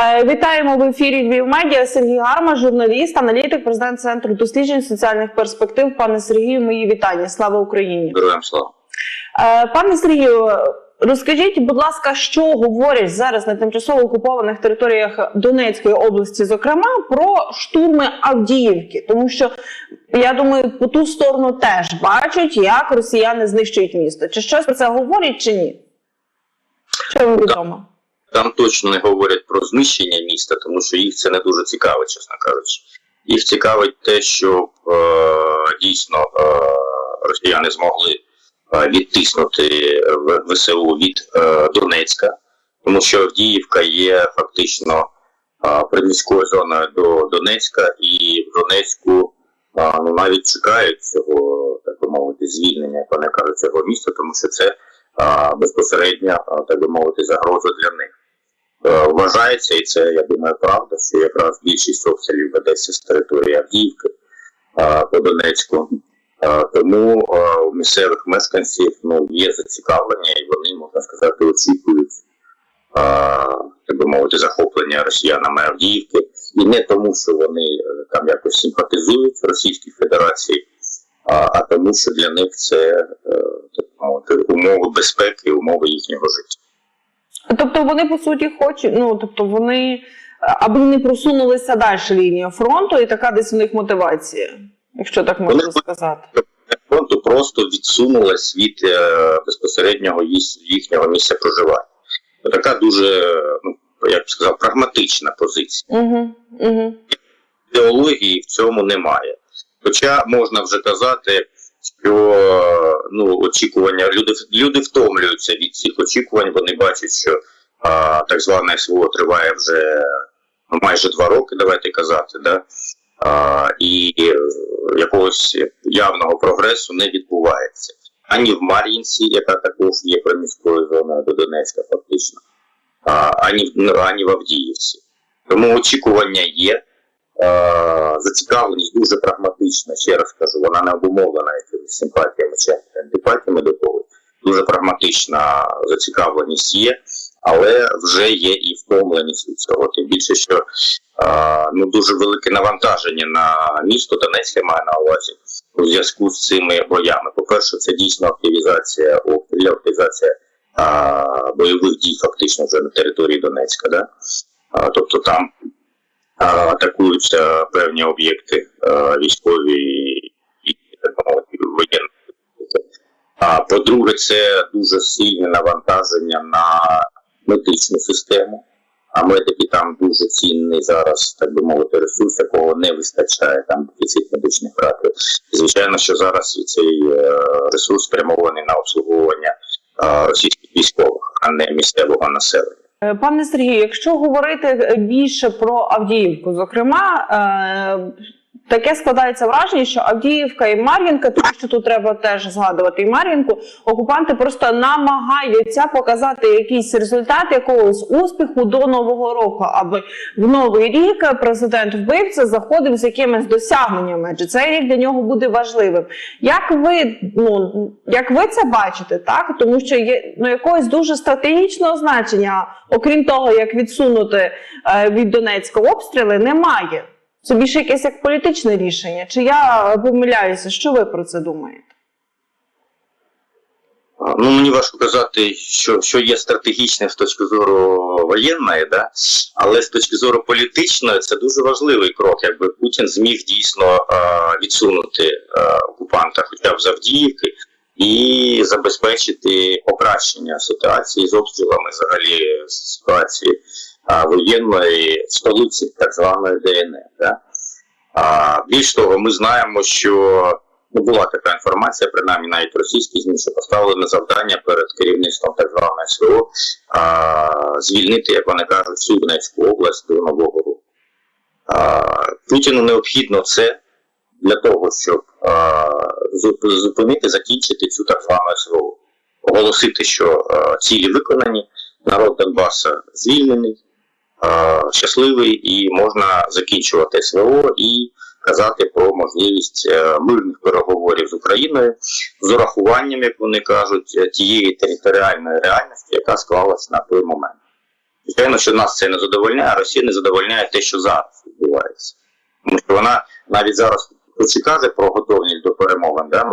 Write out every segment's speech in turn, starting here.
Е, Вітаємо в ефірі Львів Медіа. Сергій Гарма, журналіст, аналітик, президент центру досліджень соціальних перспектив. Пане Сергію, мої вітання. Слава Україні. Героям слава. Е, Пане Сергію, розкажіть, будь ласка, що говорять зараз на тимчасово окупованих територіях Донецької області, зокрема, про штурми Авдіївки, тому що я думаю, по ту сторону теж бачать, як росіяни знищують місто. Чи щось про це говорять, чи ні? Що вам відомо? Там точно не говорять про знищення міста, тому що їх це не дуже цікаво, чесно кажучи. Їх цікавить те, що е, дійсно е, росіяни змогли е, відтиснути ВСУ від е, Донецька, тому що Авдіївка є фактично е, приміською зоною до Донецька, і в Донецьку е, ну, навіть чекають цього, так би мовити, звільнення, як вони кажуть, цього міста, тому що це е, безпосередньо, е, так би мовити, загроза для них. Е, Вважається, і це я думаю, правда, що якраз більшість обстрілів ведеться з території Авдіївки е, по Донецьку. Е, Тому у місцевих мешканців ну, є зацікавлення, і вони, можна сказати, очікують, так би мовити, захоплення росіянами Авдіївки. І не тому, що вони там якось симпатизують Російській Федерації, а, тому, що для них це так мовити, умови безпеки, умови їхнього життя. Тобто вони по суті хочуть, ну тобто вони аби не просунулися далі лінія фронту, і така десь у них мотивація, якщо так можна Вони- сказати. фронту просто відсунулась від е, безпосереднього їхнього місця проживання. Така дуже, ну я б сказав, прагматична позиція. Угу, угу. Ідеології в цьому немає. Хоча можна вже казати, що ну, очікування люди, люди втомлюються від цих очікувань, вони бачать, що а, так зване СВО триває вже ну, майже два роки, давайте казати, да? а, і якогось явного прогресу не відбувається. Ані в Мар'їнці, яка також є приміською зоною до Донецька, фактично, а, ані, ну, ані в Авдіївці. Тому очікування є. Е, Зацікавленість дуже прагматична, ще раз кажу, вона не обумовлена якимись симпатіями чи антипатіями до когось. Дуже прагматична зацікавленість є, але вже є і втомленість від цього. Тим більше, що е, ну, дуже велике навантаження на місто Донецьке має на увазі у зв'язку з цими боями. По-перше, це дійсно активізація активізація е, бойових дій фактично вже на території Донецька. Да? Е, тобто там а, атакуються певні об'єкти е, військові і воєнні. А по-друге, це дуже сильне навантаження на медичну систему. А медики там дуже цінний зараз, так би мовити, ресурс, якого не вистачає, там дефіцит медичних кадрів. Звичайно, що зараз цей е, ресурс спрямований на обслуговування е, російських військових, а не місцевого населення. Е, Пане Сергію, якщо говорити більше про Авдіївку, зокрема, е, таке складається враження, що Авдіївка і Мар'їнка, тому що тут треба теж згадувати і Мар'їнку, окупанти просто намагаються показати якийсь результат якогось успіху до нового року, аби в новий рік президент вбивця заходив з якимись досягненнями, адже цей рік для нього буде важливим. Як ви ну як ви це бачите, так тому що є ну якогось дуже стратегічного значення, окрім того, як відсунути е, від Донецька обстріли, немає. Це більше якесь як політичне рішення. Чи я помиляюся? Що ви про це думаєте? Ну, мені важко казати, що, що є стратегічним з точки зору воєнної, да? але з точки зору політичної це дуже важливий крок, якби Путін зміг дійсно е, відсунути е, окупанта хоча б з Авдіївки і забезпечити покращення ситуації з обстрілами, взагалі ситуації воєнної столиці так званої ДНР. Да? А, більш того, ми знаємо, що Ну, була така інформація, принаймні навіть російські ЗМІ, що поставили на завдання перед керівництвом так званої СВО а, звільнити, як вони кажуть, всю Донецьку область до Нового року. А, Путіну необхідно це для того, щоб а, зупинити, закінчити цю так звану СВО. Оголосити, що а, цілі виконані, народ Донбаса звільнений, щасливий і можна закінчувати СВО і казати про можливість е, мирних переговорів з Україною з урахуванням, як вони кажуть, е, тієї територіальної реальності, яка склалась на той момент. Звичайно, що нас це не задовольняє, а Росія не задовольняє те, що зараз відбувається. Тому що вона навіть зараз і каже про готовність до перемовин да,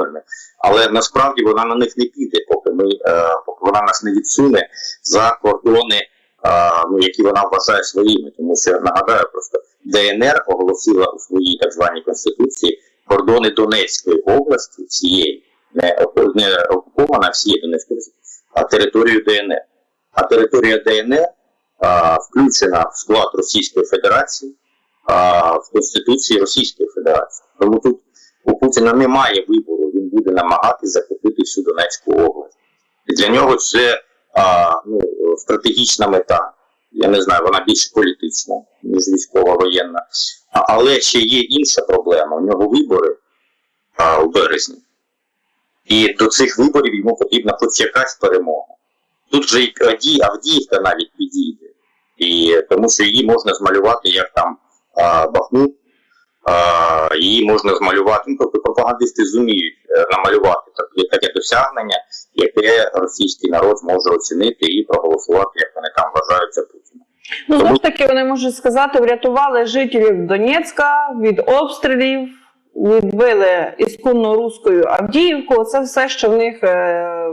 але насправді вона на них не піде, поки ми е, поки вона нас не відсуне за кордони, е, ну, які вона вважає своїми. Тому що нагадаю, просто ДНР оголосила у своїй так званій конституції кордони Донецької області всієї, не, не окупована всієї Донецької а територію ДНР. А територія ДНР а, включена в склад Російської Федерації а, в Конституції Російської Федерації. Тому тут у Путіна немає вибору, він буде намагатися захопити всю Донецьку область. І для нього це ну, стратегічна мета. Я не знаю, вона більш політична, ніж військова воєнна. Але ще є інша проблема. У нього вибори а, у березні. І до цих виборів йому потрібна хоч якась перемога. Тут же і Авдіївка навіть підійде. І тому що її можна змалювати як там а, Бахмут, її можна змалювати. Ну, тобто пропагандисти зуміють е, намалювати таке, досягнення, яке російський народ зможе оцінити і проголосувати, як вони там вважають за Путіна. Ну, знову ж таки, вони можуть сказати, врятували жителів Донецька від обстрілів, відбили ісконно руською Авдіївку. Це все, що в них е,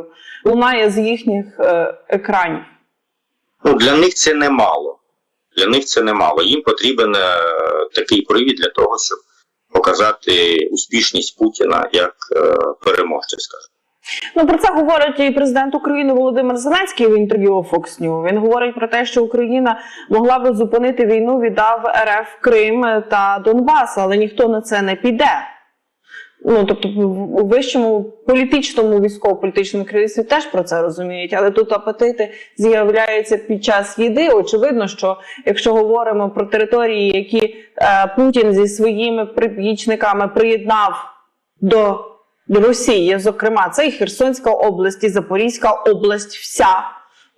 лунає з їхніх е, екранів. Ну, для них це немало. Для них це немало. Їм потрібен е, такий привід для того, щоб показати успішність Путіна як е, переможця, скажімо. Ну про це говорить і президент України Володимир Зеленський в інтерв'ю Fox News. Він говорить про те, що Україна могла би зупинити війну, віддав РФ Крим та Донбас, але ніхто на це не піде. Ну тобто, у вищому політичному військово-політичному керівництві теж про це розуміють, але тут апетити з'являються під час їди. Очевидно, що якщо говоримо про території, які е, Путін зі своїми прибічниками приєднав до до Росії, зокрема, це і Херсонська область, і Запорізька область, вся.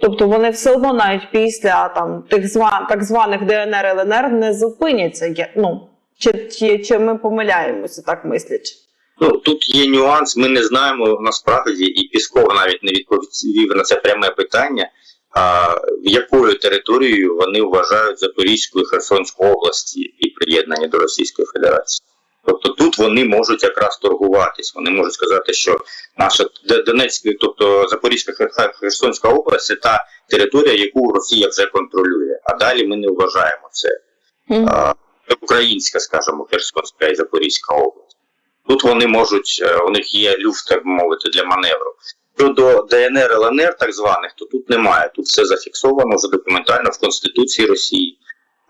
Тобто вони все одно навіть після там тих зван, так званих ДНР ЛНР не зупиняться. Ну чи, чи, чи ми помиляємося, так мислячи? Ну тут є нюанс. Ми не знаємо насправді, і Пісков навіть не відповів на це пряме питання. А якою територією вони вважають Запорізьку і Херсонську області і приєднані до Російської Федерації? Тобто тут вони можуть якраз торгуватись. Вони можуть сказати, що наша Донецька, тобто Запорізька Херсонська область це та територія, яку Росія вже контролює. А далі ми не вважаємо це. А, це українська, скажімо, Херсонська і Запорізька область. Тут вони можуть, е, у них є люфт, так мовити, для маневру. Щодо ДНР, ЛНР, так званих, то тут немає. Тут все зафіксовано вже документально в Конституції Росії.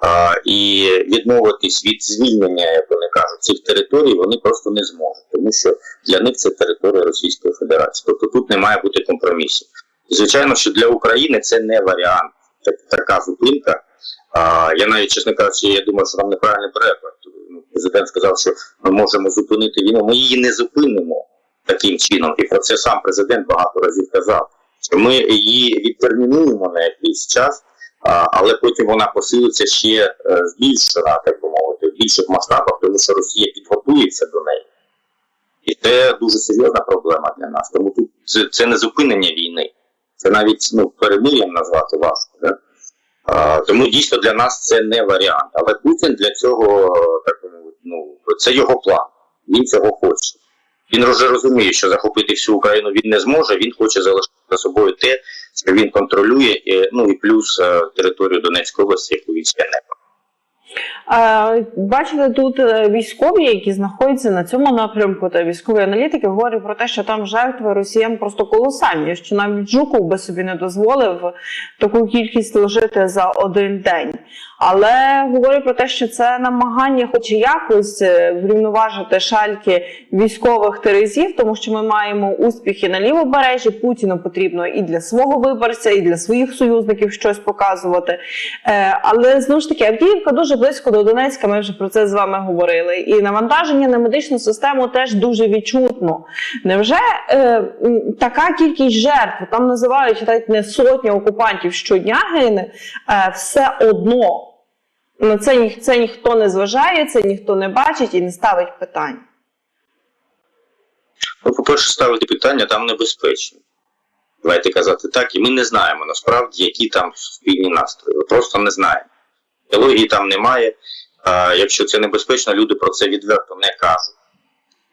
А, і відмовитись від звільнення, як вони кажуть, цих територій вони просто не зможуть, тому що для них це територія Російської Федерації. Тобто тут не має бути компромісів. Звичайно, що для України це не варіант. Так, така зупинка. А, я навіть, чесно кажучи, я думаю, що там неправильний переклад. Президент сказав, що ми можемо зупинити війну. Ми її не зупинимо таким чином. І про це сам президент багато разів казав. Що ми її відтермінуємо на якийсь час, але потім вона посилиться ще е, збільшена, так би мовити, в більших масштабах, тому що Росія підготується до неї. І це дуже серйозна проблема для нас. Тому тут це, це не зупинення війни. Це навіть ну, перемир'ям назвати важко. Тому дійсно для нас це не варіант. Але Путін для цього, так ну, це його план. Він цього хоче. Він вже розуміє, що захопити всю Україну він не зможе, він хоче залишити за собою те, що він контролює, ну і плюс е, територію Донецької області, яку він ще не Бачите, тут е, військові, які знаходяться на цьому напрямку, та військові аналітики говорять про те, що там жертви росіян просто колосальні, що навіть Жуков би собі не дозволив таку кількість ложити за один день. Але говорять про те, що це намагання, хоч і якось е, врівноважити шальки військових терезів, тому що ми маємо успіхи на лівобережжі. Путіну потрібно і для свого виборця, і для своїх союзників щось показувати. Е, Але знову ж таки, Авдіївка дуже близько до Донецька. Ми вже про це з вами говорили. І навантаження на медичну систему теж дуже відчутно. Невже е, така кількість жертв там називають навіть не сотня окупантів щодня гине, е, все одно на це, ніх- це ніхто не зважає, це ніхто не бачить і не ставить питань. Ну, по-перше, ставити питання там небезпечно. Давайте казати так, і ми не знаємо насправді, які там суспільні настрої. Ми Просто не знаємо. Ідеології там немає. А, якщо це небезпечно, люди про це відверто не кажуть.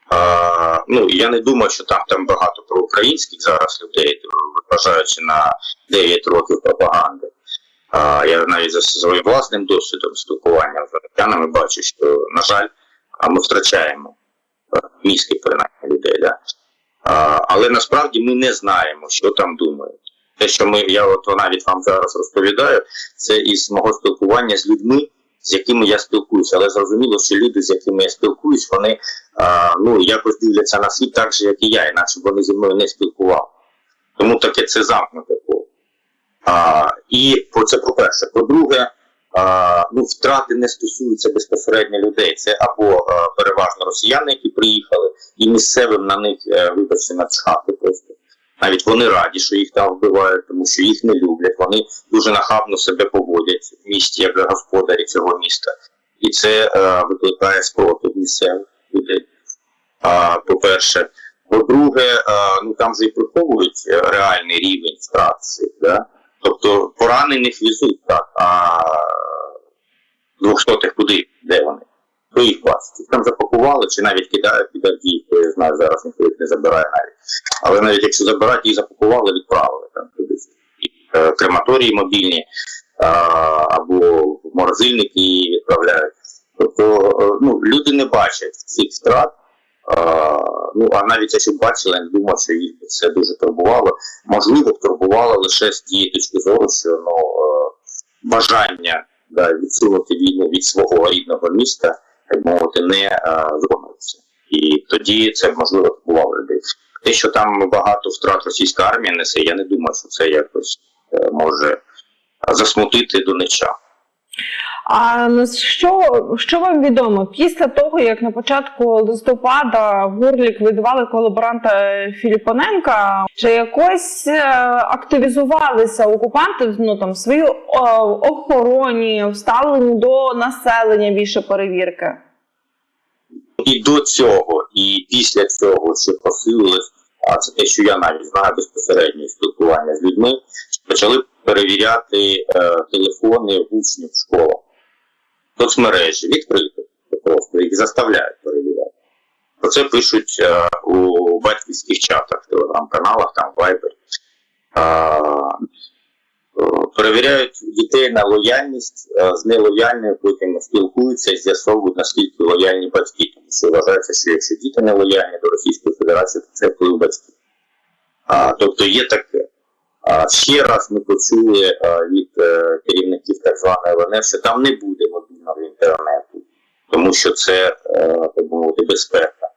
А, ну, я не думаю, що там, там багато проукраїнських зараз людей, вважаючи на 9 років пропаганди. Я навіть за своїм власним досвідом спілкування з громадянами бачу, що, на жаль, ми втрачаємо мізки принаймні людей. Да? Але насправді ми не знаємо, що там думають. Те, що ми, я от навіть вам зараз розповідаю, це із мого спілкування з людьми, з якими я спілкуюся. Але зрозуміло, що люди, з якими я спілкуюсь, вони а, ну, якось дивляться на світ так же, як і я, інакше вони зі мною не спілкували. Тому таке це замкнуте коло. А, і по це по-перше. По-друге, а, ну, втрати не стосуються безпосередньо людей. Це або а, переважно росіяни, які приїхали, і місцевим на них, е, вибачте, начхати просто. Навіть вони раді, що їх там вбивають, тому що їх не люблять. Вони дуже нахабно себе поводять в місті як господарі цього міста. І це е, викликає спротив місцевих людей. А, по-перше. По-друге, е, ну там же і приховують е, реальний рівень втрат да? Тобто поранених везуть так, а двохсотих куди? Де вони? Хто їх бачить? Їх там запакували чи навіть кидають під Авдіївку, я знаю, зараз ніхто їх не забирає навіть. Але навіть якщо забирати, їх запакували, відправили там кудись. Е, крематорії мобільні або морозильники її відправляють. Тобто е, ну, люди не бачать цих втрат. Ну, а навіть якщо б бачили, я не думаю, що їх це дуже турбувало. Можливо, турбувало лише з тієї точки зору, що ну, е, бажання да, відсунути війну від свого рідного міста, як мовити, не е, виконується. І тоді це можливо турбувало людей. Те, що там багато втрат російська армія несе, я не думаю, що це якось е, може засмутити донеча. А що, що вам відомо після того, як на початку листопада Гурлік видавали колаборанта Філіпоненка, чи якось е, активізувалися окупанти ну, там, в своїй охороні, вставлені до населення більше перевірки? І до цього, і після цього, що посилилось, а це те, що я навіть знаю безпосередньо спілкування з людьми, почали перевіряти е, телефони учнів в школах. Соцмережі відкрито просто їх заставляють перевіряти. Про це пишуть е, у батьківських чатах, телеграм-каналах, там Viber. Е, перевіряють дітей на лояльність, е, з нелояльною потім спілкуються і з'ясовують, наскільки лояльні батьки. Тому що вважається, що якщо діти не лояльні до Російської Федерації, то це вплив батьків. А, тобто є таке. Ще раз ми почули від е, керівників так званої ЛНР, що там не буде мобільного інтернету, тому що це, е, так би мовити, безпека.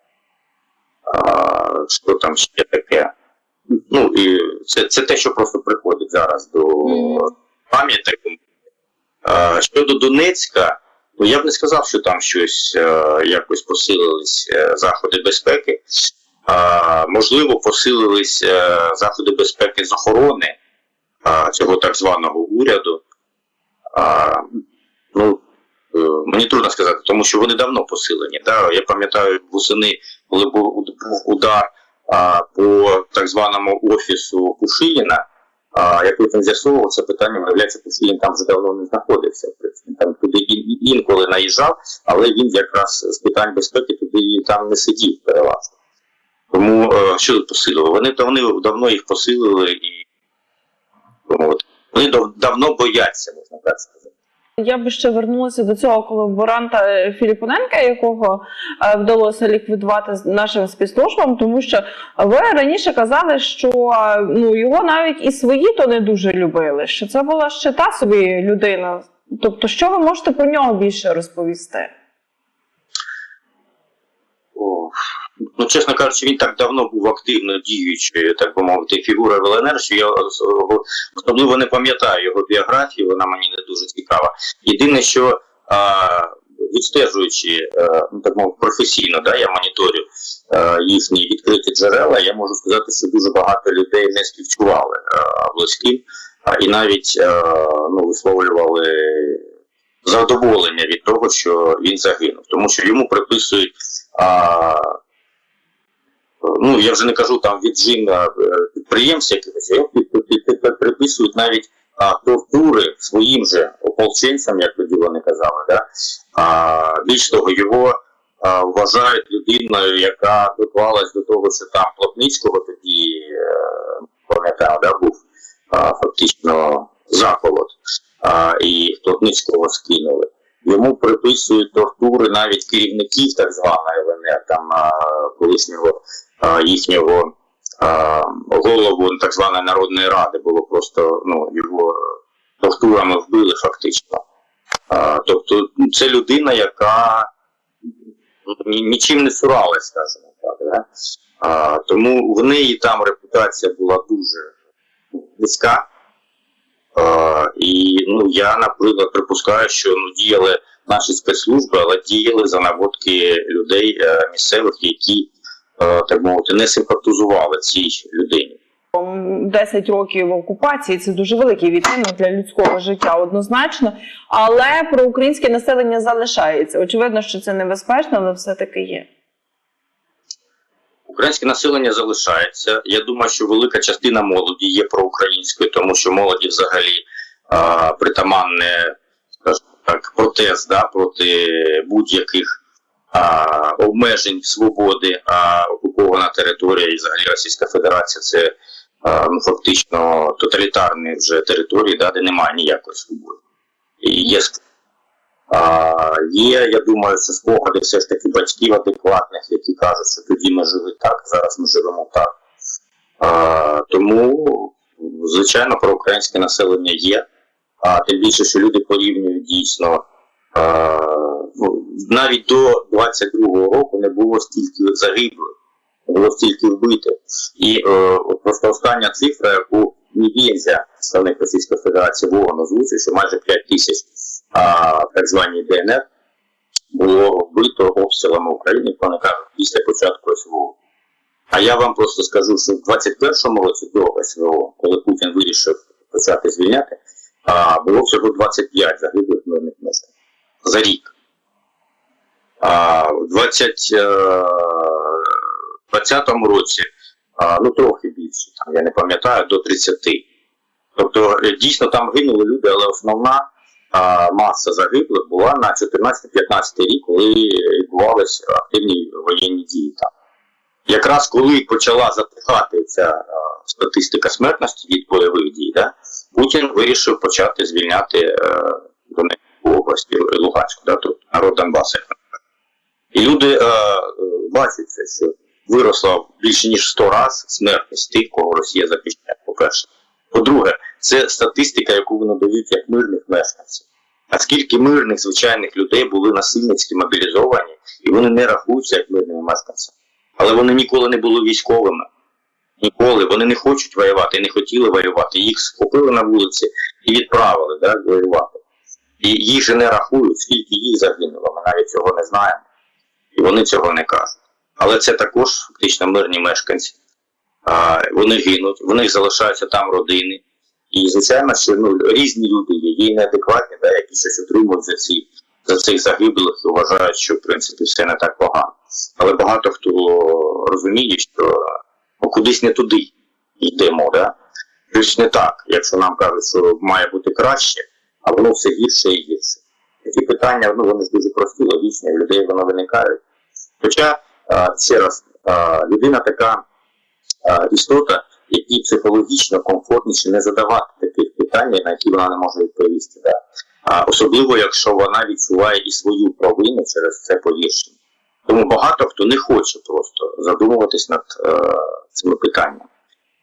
Що там ще таке? Ну, і це, це те, що просто приходить зараз до пам'яток. Щодо Донецька, ну я б не сказав, що там щось е, якось посилились е, заходи безпеки. Можливо, посилились е, заходи безпеки з охорони цього так званого уряду. Ну, е, мені трудно сказати, тому що вони давно посилені. Да? Я пам'ятаю восени, коли був удар по так званому офісу Пушиліна, а, як з'ясовував, це питання, виявляється, Пушилін там вже давно не знаходився. Там туди інколи наїжджав, але він якраз з питань безпеки туди там не сидів переважно. Тому е, що посилили? Вони давно, давно їх посилили і от, вони дав- давно бояться, можна так сказати. Я би ще вернулася до цього колаборанта е, Філіпоненка, якого е, вдалося ліквідувати нашим спецслужбам, тому що ви раніше казали, що ну його навіть і свої то не дуже любили. Що це була ще та собі людина. Тобто, що ви можете про нього більше розповісти? Ну, чесно кажучи, він так давно був активно діючою, так би мовити, фігурою в ЛНР, що я ос- особливо не пам'ятаю його біографію, вона мені не дуже цікава. Єдине, що а, відстежуючи, е, ну так мовити, професійно, да, я моніторю е, їхні відкриті джерела, я можу сказати, що дуже багато людей не співчували е, близьким, а, і навіть е, ну, висловлювали задоволення від того, що він загинув, тому що йому приписують. А, ну, я вже не кажу там віджим е, підприємців якихось, приписують навіть а, тортури своїм же ополченцям, як тоді вони казали. Да? А, більш того, його а, вважають людиною, яка доклалась до того, що там Плотницького тоді, е, пам'ятаю, да, був а, фактично заколот, а, і Плотницького скинули. Йому приписують тортури навіть керівників так званої ЛНР, там колишнього їхнього голову так званої Народної Ради було просто ну, його тортурами вбили фактично. Тобто ну, це людина, яка нічим не цуралась, скажімо так. Да? Тому в неї там репутація була дуже близька. І ну, я, наприклад, припускаю, що ну, діяли наші спецслужби, але діяли за наводки людей е, місцевих, які, е, так мовити, не симпатизували цій людині. 10 років окупації це дуже великий відтинок для людського життя, однозначно. Але про українське населення залишається. Очевидно, що це небезпечно, але все-таки є. Українське населення залишається. Я думаю, що велика частина молоді є проукраїнською, тому що молоді взагалі а, притаманне, так, протест да, проти будь-яких обмежень свободи, а окупована територія і взагалі Російська Федерація це а, ну, фактично тоталітарні вже території, да, де немає ніякої свободи. І є є, я думаю, що спогади все ж таки батьків адекватних, які кажуть, що тоді ми жили так, зараз ми живемо так. А, тому, звичайно, проукраїнське населення є. А тим більше, що люди порівнюють дійсно. А, ну, навіть до 22-го року не було стільки загиблих, не було стільки вбитих. І е, просто остання цифра, яку Нібєнзя, представник Російської Федерації, Воган озвучив, що майже 5 тисяч так званій ДНР було вбито обстрілами України, вони кажуть, після початку СВО. А я вам просто скажу, що в 21-му році до СВО, коли Путін вирішив почати звільняти, а, було всього 25 загиблих мирних мешканців за рік. А в 20, е, 20-му році а, ну трохи більше, там, я не пам'ятаю, до 30. Тобто е, дійсно там гинули люди, але основна маса загиблих була на 14-15 рік, коли відбувалися активні воєнні дії там. Якраз коли почала затихати ця статистика смертності від бойових дій, да, Путін вирішив почати звільняти е, Донецьку область і Луганську, да, тобто народ Донбасу. І люди е, бачать що виросла більше ніж 100 разів смертність тих, кого Росія захищає, по-перше. По-друге, це статистика, яку вони дають як мирних мешканців. А скільки мирних звичайних людей були насильницьки мобілізовані, і вони не рахуються як мирними мешканцями. Але вони ніколи не були військовими. Ніколи. Вони не хочуть воювати, не хотіли воювати. Їх схопили на вулиці і відправили да, воювати. І їх же не рахують, скільки їх загинуло. Ми навіть цього не знаємо. І вони цього не кажуть. Але це також фактично мирні мешканці. А, вони гинуть, в них залишаються там родини. І, звичайно, що ну, різні люди є, є неадекватні, да, які щось отримують за, ці, за цих загиблих і вважають, що в принципі все не так погано. Але багато хто розуміє, що ну, кудись не туди йдемо. Да? Щось не так, якщо нам кажуть, що має бути краще, а воно все гірше і гірше. Такі питання ну, вони ж дуже прості, логічні, в людей воно виникають. Хоча, ще раз, людина така істота, якій психологічно комфортніше не задавати таких питань, на які вона не може відповісти. Да? А, особливо, якщо вона відчуває і свою провину через це погіршення. Тому багато хто не хоче просто задумуватись над е, цими питаннями.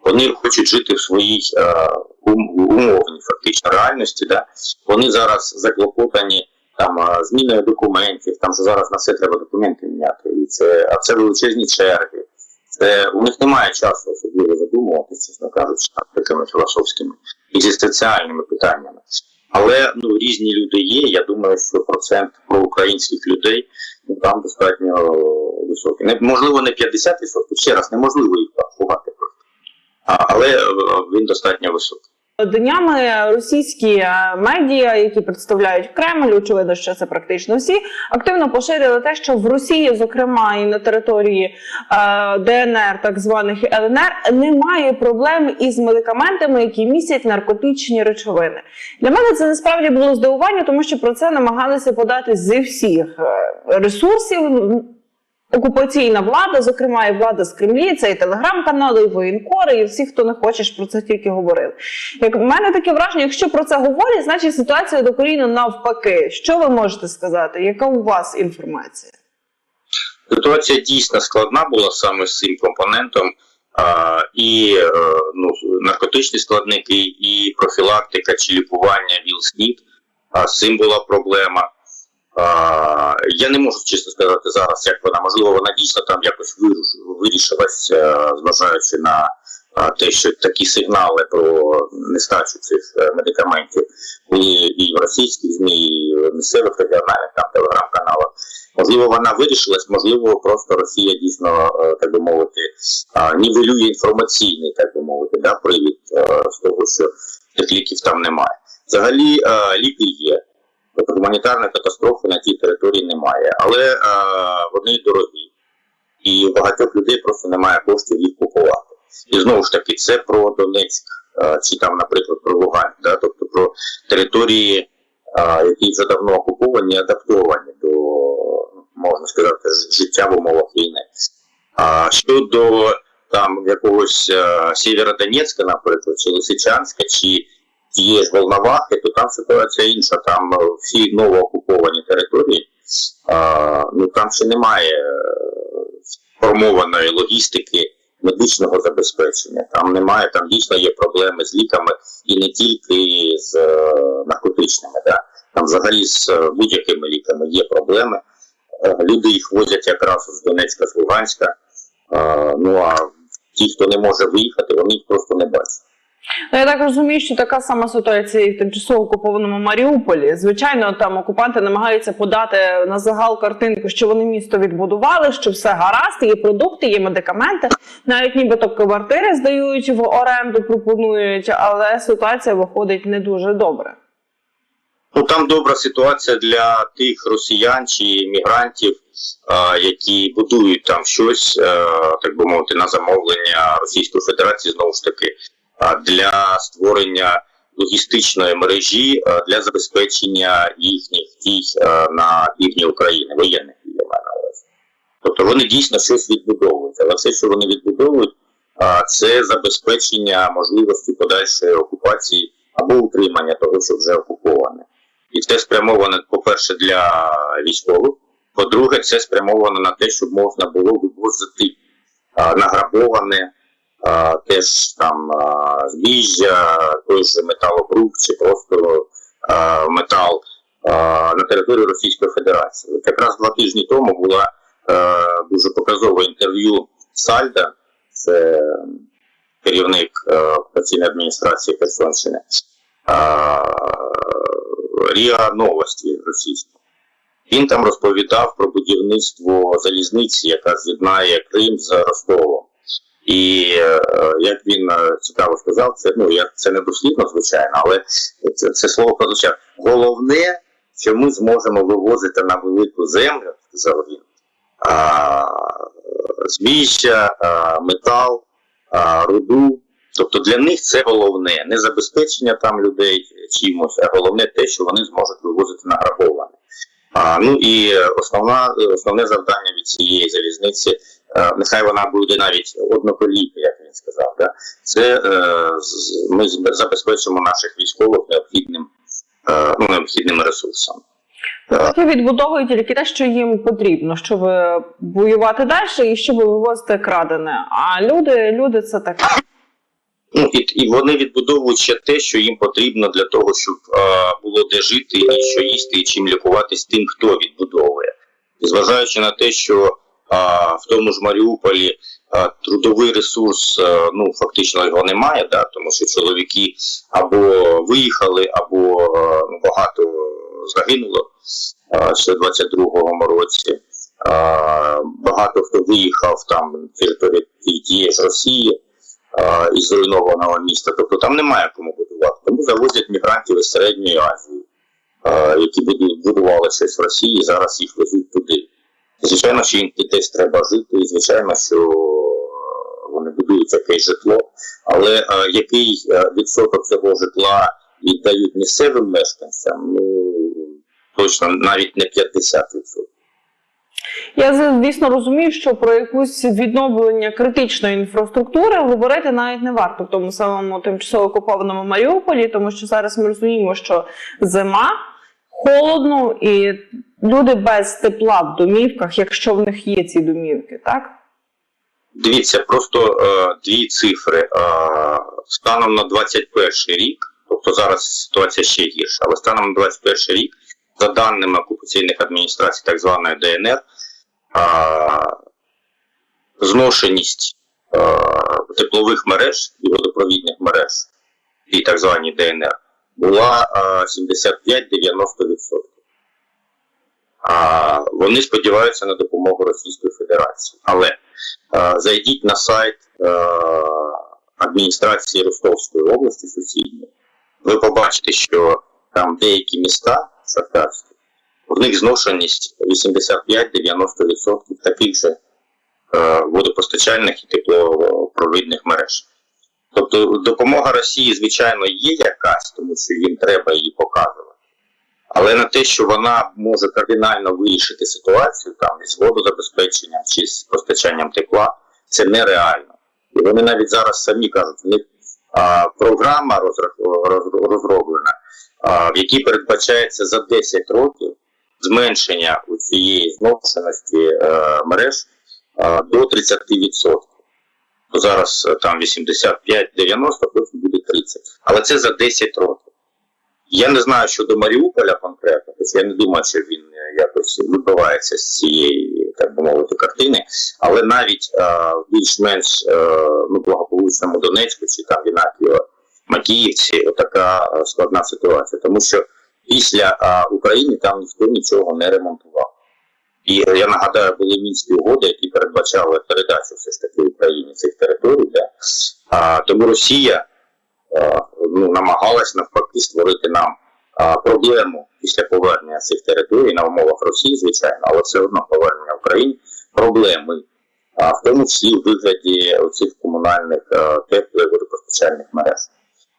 Вони хочуть жити в своїй е, умовній фактично реальності. Да? Вони зараз заклопотані там е, зміною документів, там же зараз на все треба документи міняти. І це, а це величезні черги. Це, у них немає часу особливо задумуватися, чесно кажучи, такими філософськими екзистенціальними питаннями. Але ну, різні люди є. Я думаю, що процент проукраїнських людей ну, там достатньо високий. Не, можливо, не 50%, ще раз, неможливо їх порахувати. Але е, він достатньо високий. Днями російські е, медіа, які представляють Кремль, очевидно, що це практично всі, активно поширили те, що в Росії, зокрема і на території е, ДНР, так званих ЛНР, немає проблем із медикаментами, які містять наркотичні речовини. Для мене це насправді було здивування, тому що про це намагалися подати зі всіх е, ресурсів. Окупаційна влада, зокрема, і влада з Кремлі, це і телеграм-канали, і воєнкори, і всі, хто не хочеш про це тільки говорили. Як в мене таке враження, якщо про це говорять, значить ситуація докорінно навпаки. Що ви можете сказати? Яка у вас інформація? Ситуація дійсно складна була саме з цим компонентом. А, і е, ну, наркотичні складники, і профілактика чи лікування ВІЛ-СНІД. З цим була проблема. Я не можу чесно сказати зараз, як вона можливо, вона дійсно там якось вирішилась, е, зважаючи на те, що такі сигнали про нестачу цих е, медикаментів були і в російських ЗМІ, і в місцевих регіональних там телеграм-каналах. Можливо, вона вирішилась, можливо, просто Росія дійсно, е, так би мовити, нівелює інформаційний, так би мовити, да, привід е, з того, що цих ліків там немає. Взагалі е, ліки є. Гуманітарної катастрофи на тій території немає, але е, вони дорогі, і у багатьох людей просто немає коштів їх купувати. І знову ж таки, це про Донецьк, е, чи там, наприклад, про Луганськ, да? тобто про території, е, які вже давно окуповані, адаптовані до, можна сказати, життя в умовах війни. А щодо там якогось е, Сєвєродонецька, наприклад, чи Лисичанська, чи ж Волновахи, то там ситуація інша. Там е, всі новоокуповані території, а, ну там ще немає е, сформованої логістики медичного забезпечення. Там немає, там дійсно є проблеми з ліками і не тільки з е, наркотичними. Да? Там взагалі з будь-якими ліками є проблеми. Люди їх возять якраз з Донецька, з Луганська. Е, Ну а ті, хто не може виїхати, вони їх просто не бачать. Ну, я так розумію, що така сама ситуація і в тимчасово окупованому Маріуполі. Звичайно, там окупанти намагаються подати на загал картинку, що вони місто відбудували, що все гаразд, є продукти, є медикаменти. Навіть нібито квартири здають в оренду, пропонують, але ситуація виходить не дуже добре. Ну там добра ситуація для тих росіян чи мігрантів, які будують там щось, е, так би мовити, на замовлення Російської Федерації знову ж таки для створення логістичної мережі для забезпечення їхніх дій на півдні України, воєнних дій, маю. Тобто вони дійсно щось відбудовують, але все, що вони відбудовують, це забезпечення можливості подальшої окупації або утримання того, що вже окуповане. І це спрямовано, по-перше, для військових. По-друге, це спрямовано на те, щоб можна було вивозити награбоване теж там збіжжя, той же металобрук чи просто метал на територію Російської Федерації. Якраз два тижні тому було дуже показове інтерв'ю Сальда, це керівник е, окупаційної адміністрації Херсонщини. Ріа Новості російські. Він там розповідав про будівництво залізниці, яка з'єднає Крим з Ростовом. І е, як він е, цікаво сказав, це ну я це не дослідно, звичайно, але це, це слово прозвучав. Головне, що ми зможемо вивозити на велику землю, сказав він, збіжжя, метал, а, руду. Тобто для них це головне, не забезпечення там людей чимось, а головне те, що вони зможуть вивозити награбоване. А, ну і основна, основне завдання від цієї залізниці, нехай вона буде навіть одноколійка, як він сказав, да? це е, ми забезпечимо наших військових необхідним, е, ну, необхідним ресурсом. Е, Такі відбудовують тільки те, що їм потрібно, щоб воювати далі і щоб вивозити крадене. А люди, люди це таке. Ну і, і вони відбудовують ще те, що їм потрібно для того, щоб е, було де жити, і що їсти, і чим лікуватись тим, хто відбудовує. І зважаючи на те, що е, в тому ж Маріуполі трудовий ресурс, ну фактично його немає, да, тому що чоловіки або виїхали, або ну, багато загинуло ще в 22-му році. Багато хто виїхав там території тієї Росії із зруйнованого міста. Тобто там немає кому будувати вони завозять мігрантів із середньої Азії, які будували щось в Росії, і зараз їх везуть туди. Звичайно, що їм десь треба жити, і звичайно, що вони будують якесь житло, але е, який е, відсоток цього житла віддають місцевим мешканцям, ну точно навіть не 50%. Я звісно розумію, що про якусь відновлення критичної інфраструктури говорити навіть не варто в тому самому тимчасово окупованому Маріуполі, тому що зараз ми розуміємо, що зима холодно і люди без тепла в домівках, якщо в них є ці домівки, так? Дивіться, просто е, дві цифри. Е, станом на 21 рік, тобто зараз ситуація ще гірша, але станом на 21 рік, за даними окупаційних адміністрацій так званої ДНР, е, зношеність е, теплових мереж і водопровідних мереж і так звані ДНР була е, 75-90%. А вони сподіваються на допомогу Російської Федерації. Але е, зайдіть на сайт е, адміністрації Ростовської області сусідньої, ви побачите, що там деякі міста шахтарські, в них зношеність 85-90% таких же водопостачальних і теплопровідних мереж. Тобто допомога Росії, звичайно, є якась, тому що їм треба її показувати. Але на те, що вона може кардинально вирішити ситуацію там із водозабезпеченням чи з постачанням тепла, це нереально. І вони навіть зараз самі кажуть, в них а, програма розроблена, а, в якій передбачається за 10 років зменшення у цієї зношеності е, мереж а, до 30%. То зараз е, там 85-90, потім буде 30. Але це за 10 років. Я не знаю щодо Маріуполя конкретно, тобто я не думаю, що він е, якось вибивається з цієї, так би мовити, картини. Але навіть е, в більш-менш ну, благополучному Донецьку чи там Вінакіо Макіївці така складна ситуація, тому що після е, України там ніхто нічого не ремонтував. І я нагадаю, були мінські угоди, які передбачали передачу все ж таки Україні цих територій. Да? А, тому Росія е, ну, намагалась навпаки створити нам а, проблему після повернення цих територій на умовах Росії, звичайно, але все одно повернення Україні проблеми, а, в тому числі в вигляді цих комунальних теплих водопостачальних мереж.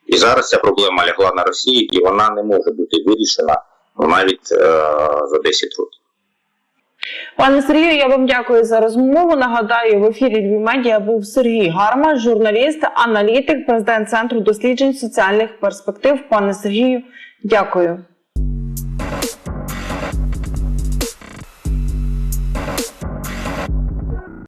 І зараз ця проблема лягла на Росію, і вона не може бути вирішена ну, навіть е, за 10 років. Пане Сергію, я вам дякую за розмову. Нагадаю, в ефірі Львів Медіа був Сергій Гарма, журналіст, аналітик, президент Центру досліджень соціальних перспектив. Пане Сергію, дякую.